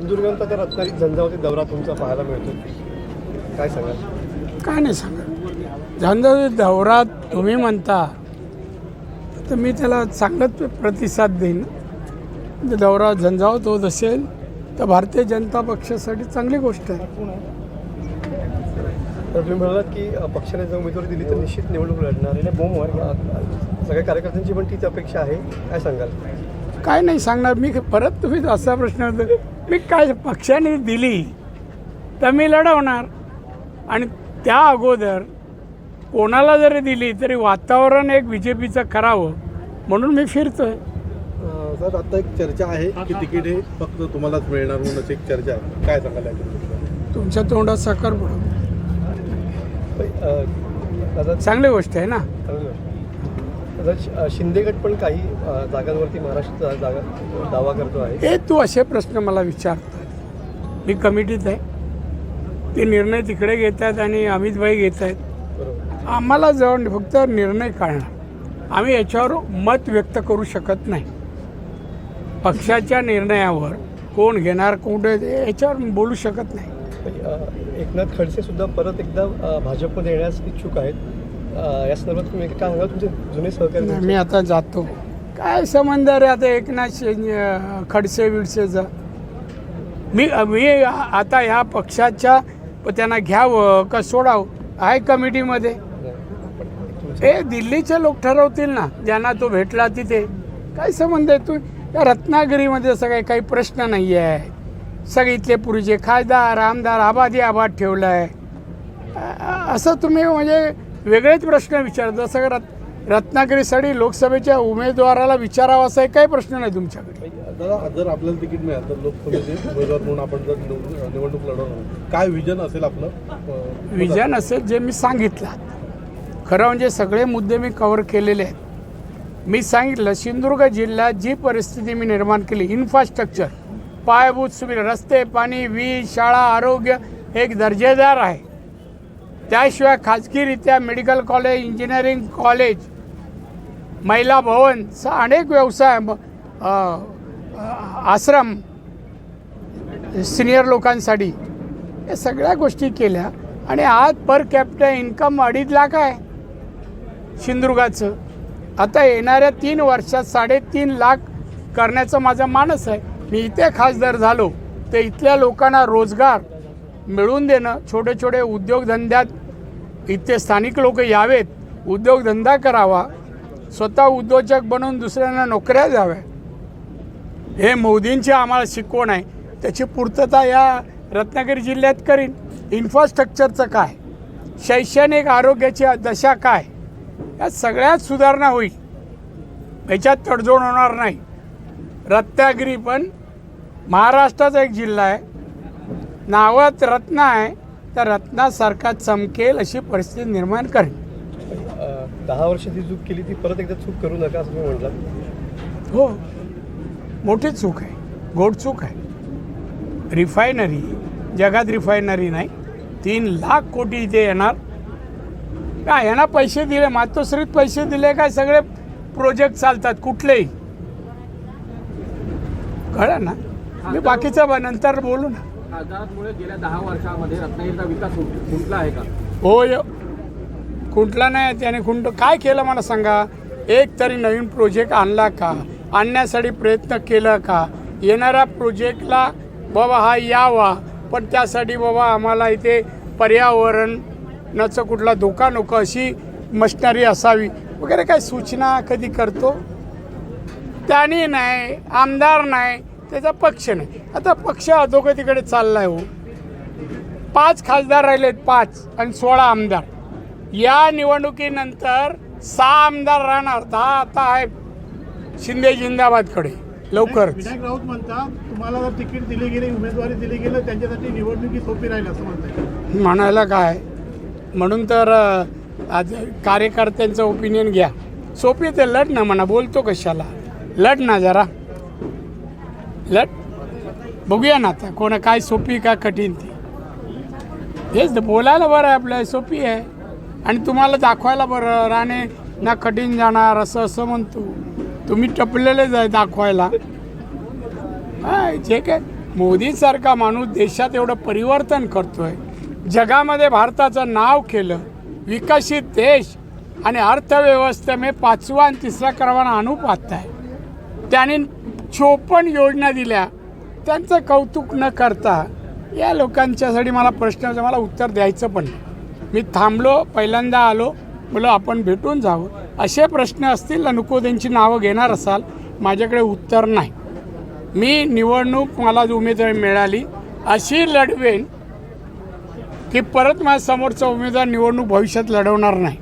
सिंधुदुर्गात आता रत्नागिरी झंझावती दौरा तुमचा पाहायला मिळतो काय सांगाल? काय नाही सांगा झंझावती दौरा तुम्ही म्हणता तर मी त्याला चांगलाच प्रतिसाद देईन. जर दौरा झंझावत होत असेल तर भारतीय जनता पक्षासाठी चांगली गोष्ट आहे. तर तुम्ही म्हणालात की पक्षाने जर उमेदवारी दिली तर निश्चित निवडणूक लढणार आहे. बोमवर सगळ्या कार्यकर्त्यांची पण तीच अपेक्षा आहे. काय सांगाल? काय नाही सांगणार मी परत तुम्ही असा प्रश्न मी काय पक्षाने दिली तर मी लढवणार. आणि त्या अगोदर कोणाला जरी दिली तरी वातावरण एक बी जे पीचं करावं म्हणून मी फिरतोय. अं, सर आता एक चर्चा आहे की तिकीट हे फक्त तुम्हालाच मिळणार म्हणून एक चर्चा आहे. काय याच्याबद्दल? तुमच्या तोंडात साखर पडू. पण, अ, दादा चांगली गोष्ट आहे ना? चांगली गोष्ट. दादा शि- अ, शिंदे गट पण काही जागांवरती महाराष्ट्राचा जागा दावा करतो आहे. हे तू असे प्रश्न मला विचारतात मी कमिटीत आहे. ते निर्णय तिकडे घेत आहेत आणि अमितभाई घेत आहेत आम्हाला जवळ फक्त निर्णय काढणार आम्ही याच्यावर मत व्यक्त करू शकत नाही. पक्षाच्या निर्णयावर कोण घेणार कुठे याच्यावर बोलू शकत नाही. एकनाथ खडसे सुद्धा परत एकदा भाजपमध्ये येण्यास इच्छुक आहेत. या संदर्भात तुम्ही काय सांगाल तुमचे जुने सहकारी नाही, मी आता जातो. काय संबंध रे आता एकनाथ शिंदे खडसे विडसेचा मी मी आता ह्या पक्षाच्या त्यांना घ्यावं का सोडावं? आहे कमिटीमध्ये. हे दिल्लीचे लोक ठरवतील ना ज्यांना तो भेटला तिथे. काय संबंध आहे तू? या रत्नागिरीमध्ये सगळे काही प्रश्न नाही आहे. सगळे इथले पूर्वीचे खासदार आमदार आबादी आबाद ठेवलं आहे असं तुम्ही म्हणजे वेगळेच प्रश्न विचार जसं रत् रत्नागिरीसाठी लोकसभेच्या उमेदवाराला विचारावा असा काही प्रश्न नाही तुमच्याकडे. दादा जर आपल्याला तिकीट मिळालं तर लोकसभेचे उमेदवार म्हणून आपण जर निवड- निवडणूक लढवणार काय विजन असेल आपलं? विजन असेल जे मी सांगितलं. खरं म्हणजे सगळे मुद्दे मी कव्हर केलेले आहेत. मी सांगितलं सिंधुदुर्ग जिल्ह्यात जी परिस्थिती मी निर्माण केली इन्फ्रास्ट्रक्चर पायाभूत सुविधा रस्ते पाणी वीज शाळा आरोग्य एक दर्जेदार आहे. त्याशिवाय खाजगीरित्या मेडिकल कॉलेज इंजिनिअरिंग कॉलेज महिला भवन स अनेक व्यवसाय आश्रम सिनियर लोकांसाठी या सगळ्या गोष्टी केल्या. आणि आज पर कॅपिटल इन्कम अडीच लाख आहे सिंधुदुर्गाचं. आता येणाऱ्या तीन वर्षात साडेतीन लाख करण्याचं माझं मानस आहे. मी इथे खासदार झालो तर इथल्या लोकांना रोजगार मिळवून देणं छोटे छोटे उद्योगधंद्यात इथे स्थानिक लोक यावेत उद्योगधंदा करावा स्वतः उद्योजक बनवून दुसऱ्यांना नोकऱ्या द्याव्या. हे मोदींची आम्हाला शिकवण आहे. त्याची पूर्तता या रत्नागिरी जिल्ह्यात करीन. इन्फ्रास्ट्रक्चरचं काय? शैक्षणिक आरोग्याची दशा काय? या सगळ्यात सुधारणा होईल. याच्यात तडजोड होणार नाही. रत्नागिरी पण महाराष्ट्राचा एक जिल्हा आहे. नावात रत्न आहे. तर रत्नासारखा चमकेल अशी परिस्थिती निर्माण करेल. दहा वर्ष ती चूक केली ती परत एकदा चूक करू नका असं म्हटलं हो. मोठी चूक आहे. गोड चूक आहे. रिफायनरी जगात रिफायनरी नाही. तीन लाख कोटी इथे येणार. काय यांना पैसे दिले मातोश्रीत पैसे दिले काय सगळे प्रोजेक्ट चालतात कुठलेही? कळलं ना? मी बाकीचं नंतर बोलू ना. खासदारांमुळे गेल्या दहा वर्षामध्ये रत्नागिरीचा विकास खुंटला आहे का? होय. खुंटला नाही त्याने खुंट काय केलं मला सांगा? एक तरी नवीन प्रोजेक्ट आणला का? आणण्यासाठी प्रयत्न केला का? येणाऱ्या प्रोजेक्टला बाबा हा यावा पण त्यासाठी बाबा आम्हाला इथे पर्यावरणाचं कुठला धोका नको अशी मशनरी असावी वगैरे काही सूचना कधी करतो? त्याने नाही आमदार नाही त्याचा पक्ष नाही. आता पक्ष अधोगतीकडे चाललाय हो. पाच खासदार राहिलेत पाच आणि सोळा आमदार. या निवडणुकीनंतर सहा आमदार राहणार. दहा आता आहे शिंदे जिंदाबादकडे. लवकर विनायक राऊत म्हणतात तुम्हाला जर तिकीट दिली गेली उमेदवारी दिली गेली त्यांच्यासाठी निवडणुकी सोपी राहील असं म्हणतात. म्हणायला काय? म्हणून तर अ, आज कार्यकर्त्यांचं ओपिनियन घ्या. सोपी ते लढ ना म्हणा बोलतो कशाला. लढ ना जरा. लट. बघूया ना आता कोणा काय सोपी का कठीण ती. हेच बोलायला बरं आहे आपलं सोपी आहे. आणि तुम्हाला दाखवायला बरं राणे ना कठीण जाणार असं असं म्हणतो. तुम्ही टपलेलेच आहे दाखवायला. काय जे काय मोदीसारखा माणूस देशात एवढं परिवर्तन करतोय. जगामध्ये भारताचं नाव केलं विकसित देश आणि अर्थव्यवस्थे पाचवा आणि तिसरा क्रमांक आणू आहे. त्याने चोपन्न योजना दिल्या. त्यांचं कौतुक न करता या लोकांच्यासाठी मला प्रश्न मला उत्तर द्यायचं पण मी थांबलो पहिल्यांदा आलो बोलो आपण भेटून जावं. असे प्रश्न असतील ना नको त्यांची नावं घेणार असाल माझ्याकडे उत्तर नाही. मी निवडणूक मला जी उमेदवारी मिळाली. अशी लढवेन की परत माझ्या समोरचा उमेदवार निवडणूक भविष्यात लढवणार नाही.